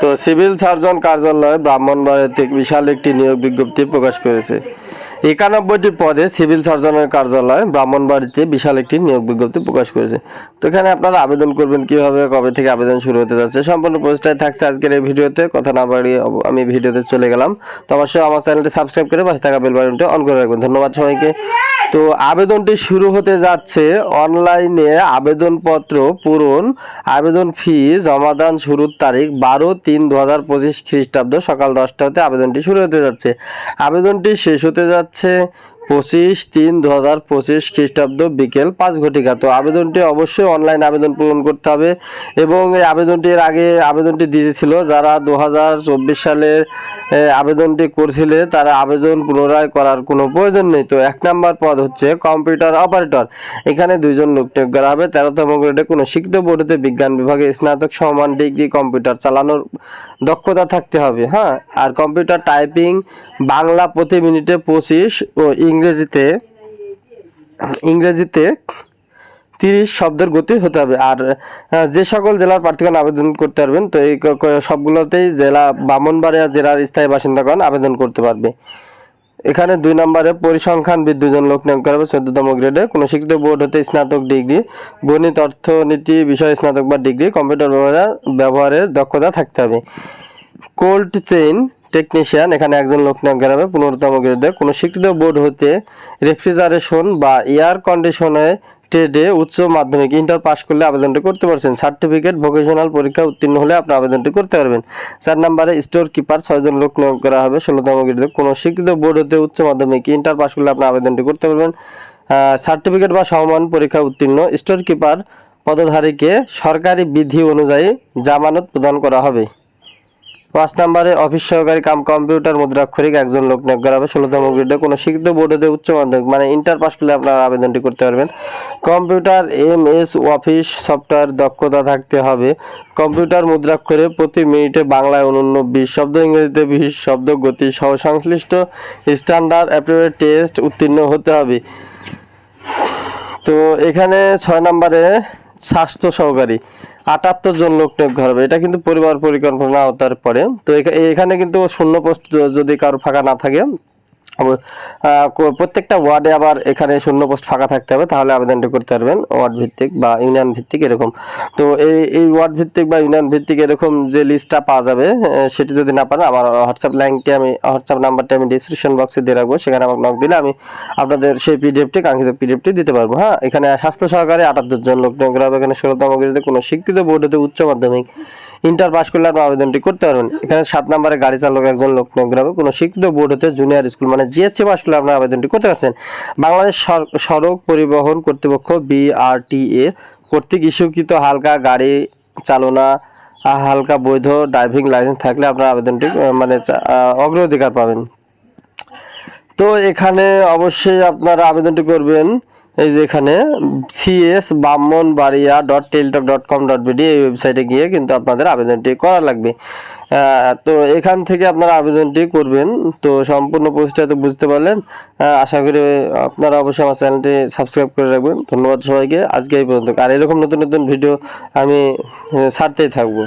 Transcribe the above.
তো civil surgeon কার্যালয় ব্রাহ্মণবাড়িতে বিশাল একটি নিয়োগ বিজ্ঞপ্তি প্রকাশ করেছে। একানব্বইটি পদে সিভিল সার্জনের কার্যালয় ব্রাহ্মণবাড়িতে বিশাল একটি নিয়োগ বিজ্ঞপ্তি প্রকাশ করেছে। তো এখানে আপনারা আবেদন করবেন কীভাবে, কবে থেকে আবেদন শুরু হতে যাচ্ছে, সম্পূর্ণ পোস্টায় থাকছে আজকের এই ভিডিওতে। কথা না বাড়িয়ে আমি ভিডিওতে চলে গেলাম। তো অবশ্যই আমার চ্যানেলটি সাবস্ক্রাইব করে পাশে থাকা বেল বাটনটি অন করে রাখবেন। ধন্যবাদ সবাইকে। তো আবেদনটি শুরু হতে যাচ্ছে অনলাইনে আবেদনপত্র পূরণ, আবেদন ফি, জমাদান শুরুর তারিখ বারো তিন দু হাজার পঁচিশ খ্রিস্টাব্দ সকাল দশটা হতে আবেদনটি শুরু হতে যাচ্ছে। আবেদনটি শেষ হতে যাচ্ছে পঁচিশ তিন দু হাজার পঁচিশ খ্রিস্টাব্দ বিকেল পাঁচ ঘটিকা। তো আবেদনটি অবশ্যই অনলাইন আবেদন পূরণ করতে হবে এবং এই আবেদনটির আগে আবেদনটি দিয়েছিল যারা দু হাজার চব্বিশ সালের আবেদনটি করছিলে তারা আবেদন পুনরায় করার কোনো প্রয়োজন নেই। তো এক নাম্বার পদ হচ্ছে কম্পিউটার অপারেটর এখানে দুইজন লোক নিয়োগ করা হবে। তেরোতম গ্রেডে কোনো শিক্ষিত বোর্ডেতে বিজ্ঞান বিভাগে স্নাতক সমান ডিগ্রি কম্পিউটার চালানোর দক্ষতা থাকতে হবে হ্যাঁ? আর কম্পিউটার টাইপিং বাংলা প্রতি মিনিটে পঁচিশ ও ইংরেজিতে ইংরেজিতে তিরিশ শব্দের গতি হতে হবে। আর যে সকল জেলার প্রার্থীগণ আবেদন করতে পারবেন, তো এই সবগুলোতেই জেলা বামনবাড়িয়া জেলার স্থায়ী বাসিন্দাগণ আবেদন করতে পারবে। এখানে দুই নম্বরে পরিসংখ্যান দুজন লোক নিয়োগ করা হবে, চোদ্দতম গ্রেডে। কোনো শিক্ষিত বোর্ড হতে স্নাতক ডিগ্রি, গণিত, অর্থনীতি বিষয়ে স্নাতক বা ডিগ্রি, কম্পিউটার ব্যবহার ব্যবহারের দক্ষতা থাকতে হবে। কোল্ড চেইন টেকনিশিয়ান এখানে একজন লোক নিয়োগ করা হবে পনেরোতম গ্রেডে কোনো স্বীকৃত বোর্ড হতে রেফ্রিজারেশন বা এয়ার কন্ডিশনে ট্রেডে উচ্চ মাধ্যমিক ইন্টার পাস করলে আবেদনটি করতে পারছেন। সার্টিফিকেট ভোকেশনাল পরীক্ষা উত্তীর্ণ হলে আপনি আবেদনটি করতে পারবেন। চার নম্বরে স্টোর কিপার ছয়জন লোক নিয়োগ করা হবে ষোলোতম গ্রেডে কোনো স্বীকৃত বোর্ড হতে উচ্চ মাধ্যমিক ইন্টার পাস করলে আপনি আবেদনটি করতে পারবেন। সার্টিফিকেট বা সমমান পরীক্ষা উত্তীর্ণ স্টোর কিপার পদধারীকে সরকারি বিধি অনুযায়ী জামানত প্রদান করা হবে। পাঁচ নম্বরে অফিস সহকারী কাম কম্পিউটার মুদ্রাক্ষরিক একজন লোক নিয়োগ করা হবে। ষোলোতম গ্রেডে কোনো শিক্ষিত বোর্ডে উচ্চ মাধ্যমিক মানে ইন্টার পাস করলে আপনারা আবেদনটি করতে পারবেন। Computer M S Office, software দক্ষতা থাকতে হবে। কম্পিউটার মুদ্রাক্ষরে প্রতি মিনিটে বাংলায় অনন্য বিশ শব্দ, ইংরেজিতে বিশ শব্দ, গতি সহ সংশ্লিষ্ট স্ট্যান্ডার্ড অ্যাপ্রোপ্রিয়েট টেস্ট উত্তীর্ণ হতে হবে। তো এখানে ছয় নম্বরে স্বাস্থ্য সহকারী। আটাত্তর জন লোক নিয়োগ হবে এটা কিন্তু পরিবার পরিকল্পনা আওতার পরে তো এখা- এখানে কিন্তু শূন্য পোস্ট যদি কারও ফাঁকা না থাকে প্রত্যেকটা ওয়ার্ডে আবার এখানে শূন্য পোস্ট ফাঁকা থাকতে হবে, তাহলে আবেদনটি করতে পারবেন ওয়ার্ড ভিত্তিক বা ইউনিয়ন ভিত্তিক এরকম। তো এই এই ওয়ার্ড ভিত্তিক বা ইউনিয়ন ভিত্তিক এরকম যে লিস্টটা পাওয়া যাবে সেটি যদি না পান আমার হোয়াটসঅ্যাপ লাইনটি আমি, হোয়াটসঅ্যাপ নাম্বারটি আমি ডিসক্রিপশন বক্সে দিয়ে রাখব, সেখানে আমাকে নক দিলে আমি আপনাদের সেই পিডিএফটি কাঙ্ক্ষিত পিডিএফটি দিতে পারব হ্যাঁ? এখানে স্বাস্থ্য সহকারে আটাত্তর জন লোক নিয়োগ হবে, এখানে ষোলোতম গ্রেডে কোনো শিক্ষিত বোর্ড হতে উচ্চ মাধ্যমিক, ইন্টার পাস করলে আপনি আবেদনটি করতে পারবেন। এখানে সাত নম্বরে গাড়ি চালক একজন লোক নিয়োগ হবে, কোনো শিক্ষিত বোর্ড হতে জুনিয়র স্কুল মানে জিএসসি পাস করলে আপনার আবেদনটি করতে পারছেন। বাংলাদেশ সড়ক পরিবহন কর্তৃপক্ষ বিআরটিএ কর্তৃক ইস্যুকৃত হালকা গাড়ি চালনা হালকা বৈধ ড্রাইভিং লাইসেন্স থাকলে আপনার আবেদনটি মানে অগ্রাধিকার পাবেন। তো এখানে অবশ্যই আপনারা আবেদনটি করবেন। এই যে এখানে CS Bamanbaria dot Teletalk dot com dot BD এই ওয়েবসাইটে গিয়ে কিন্তু আপনাদের আবেদনটি করা লাগবে। তো এখান থেকে আপনারা আবেদনটি করবেন। তো সম্পূর্ণ পোস্টটা তো বুঝতে পারলেন। আশা করি আপনারা অবশ্যই আমার চ্যানেলটি সাবস্ক্রাইব করে রাখবেন। ধন্যবাদ সবাইকে। আজকে এই পর্যন্ত। আর এরকম নতুন নতুন ভিডিও আমি ছাড়তেই থাকব।